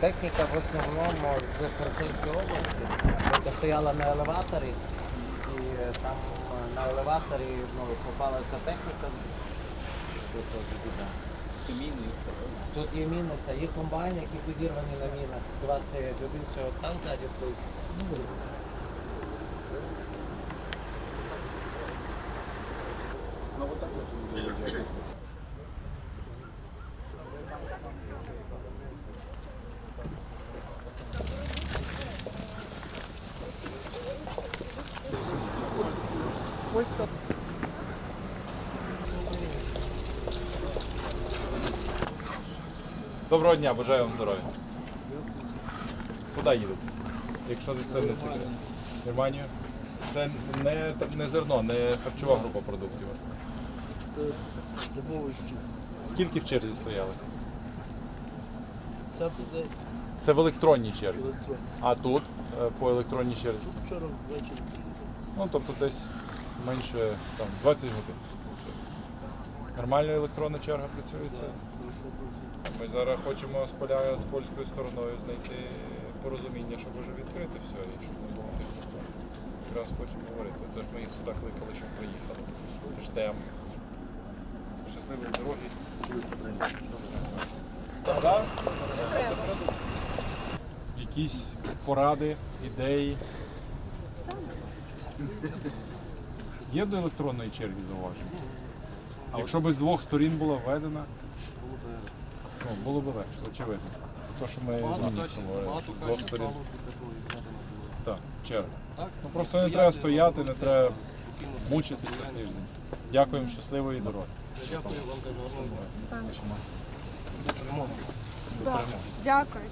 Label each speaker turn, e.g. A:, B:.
A: техніка в основному з Херсонської області, яка стояла на елеваторі, і е, там е, на елеваторі ну, попала ця техніка. Тут теж біда. Тут є мінуси, є комбайн, які підірвані на мінах. Два стоять, один ще от там ззаді стоїть.
B: Доброго дня, бажаю вам здоров'я. Куди їдете? Якщо це не секрет. Германію? Це не, не зерно, не харчова група продуктів.
C: Це замовище.
B: Скільки в черзі стояли? Це в електронній черзі. А тут е, по електронній черзі.
C: Тут вчора ввечері.
B: Ну, тобто десь менше там, 20 годин. Нормально електронна черга працює? Це?
C: Хорошо працює.
B: Ми зараз хочемо з поля з польською стороною знайти порозуміння, щоб вже відкрити все і щоб не було тих. Якраз хочемо говорити. Це ж ми їх сюди кликали, щоб приїхали. Ждемо. Щасливої дороги. Так? Якісь поради, ідеї. Є до електронної черги зауваження? А Якщо б з двох сторін була введена, Ну, було б легше, очевидно. То, що ми говорили, з двох сторін. Так, черга. Ну просто не треба стояти, не треба мучитися тиждень. Дякуємо, щасливої дороги.
C: Дякую вам
D: Дякую.